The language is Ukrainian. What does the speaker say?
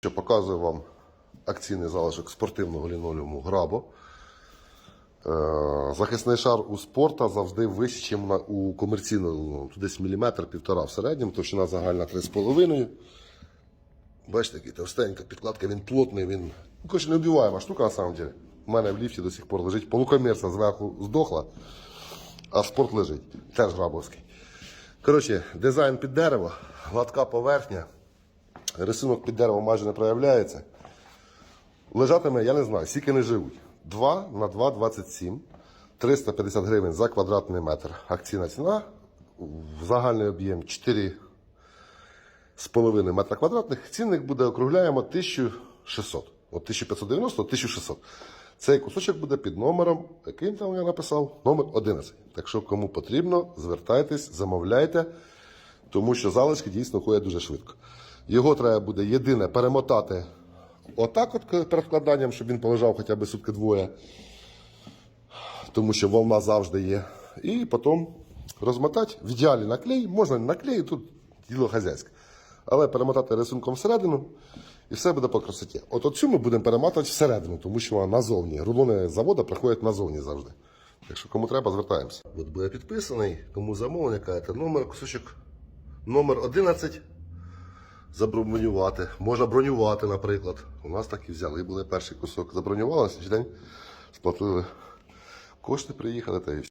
Що показую вам акційний залишок спортивного лінолеуму Грабо. Е, Захисний шар у спорта завжди вищий, ніж у комерційного лінолеуму. Тут десь міліметр, півтора в середньому, товщина загальна 3,5. Бачите, який товстенька підкладка, він плотний, він ну, коротше, неубиваема штука на самом деле. У мене в ліфті до сих пор лежить полукомірця зверху здохла, а спорт лежить. Теж грабовський. Коротше, дизайн під дерево, гладка поверхня. Рисунок під деревом майже не проявляється. Лежатиме, я не знаю, скільки не живуть. 2 на 2 27. 350 гривень за квадратний метр. Акційна ціна. В загальний об'єм 4 з половиною метра квадратних. Цінник буде округляємо 1600. От 1590, 1600. Цей кусочок буде під номером, яким там я написав? Номер 11. Так що кому потрібно, звертайтесь, замовляйте, тому що залишки дійсно ходять дуже швидко. Його треба буде єдине перемотати отак от перед вкладанням, щоб він полежав хоча б сутки двоє, тому що волна завжди є. І потім розмотати в ідеалі на клей, можна не наклей, тут діло хазяйське. Але перемотати рисунком всередину, і все буде по красоті. От оцю ми будемо перематувати всередину, тому що вона назовні. Рулони заводу приходять назовні завжди. Якщо кому треба, звертаємося. От буде підписаний, кому замовлення, кажете, номер кусочок номер 11 забронювати. Можна бронювати, наприклад. У нас так і взяли. Були перший кусок. Забронювали, на день сплатили кошти, приїхали та і все.